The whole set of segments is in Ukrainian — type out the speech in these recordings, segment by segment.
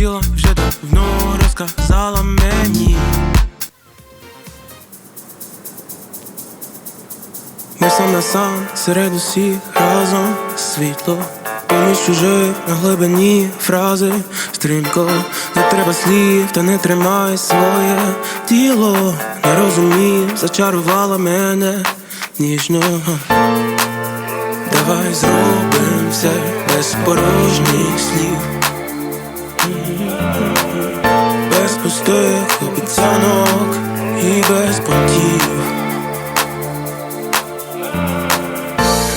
тіла вже давно розказала мені. Ми сам на сам серед усіх разом світло. Поміж чужих на глибині фрази стрімко, не треба слів, та не тримай своє тіло. Не розумів, зачарувала мене ніжно. Давай зробим все без порожніх слів, без пустих обіцянок і без понтів.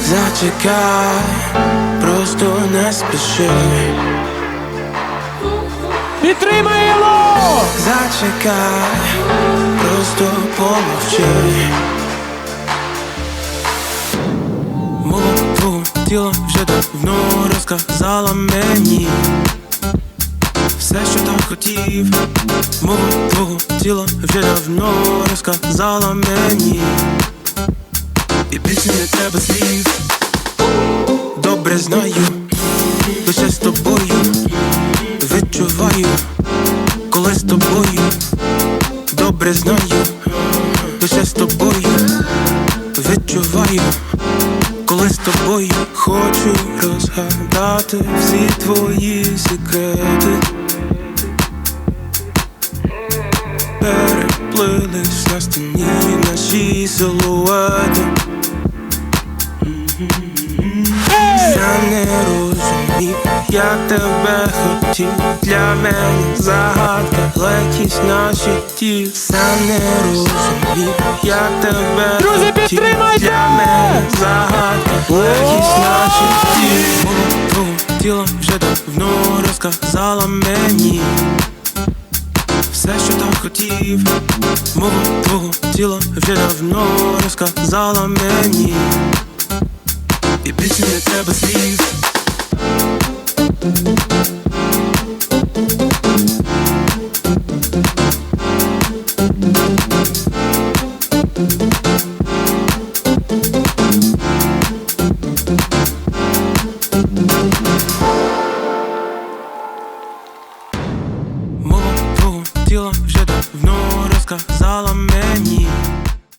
Зачекай, просто не спіши. Підтримаємо! Зачекай, просто помовчи. Мова твого тіла вже давно розказала мені все, що так хотів. Мова твого тіла вже давно розказала мені. І більше не треба слів. Добре знаю, лише з тобою відчуваю, коли з тобою добре знаю, лише з тобою відчуваю, коли з тобою хочу розгадати всі твої секрети. Переплились на стіні наші силуети. Я не розумів, як тебе хотів. Для мене загадка, легкість наші ті Сам не розумів, як тебе Друзі, хотів. Підтримайте! Для мене загадка, легкість наші ті Мова твого тіла вже давно розказала мені. Все, що так хотів, мова твого тіла вже давно розказала мені. І більше не треба слів. Мова твого тіла вже давно розказала мені.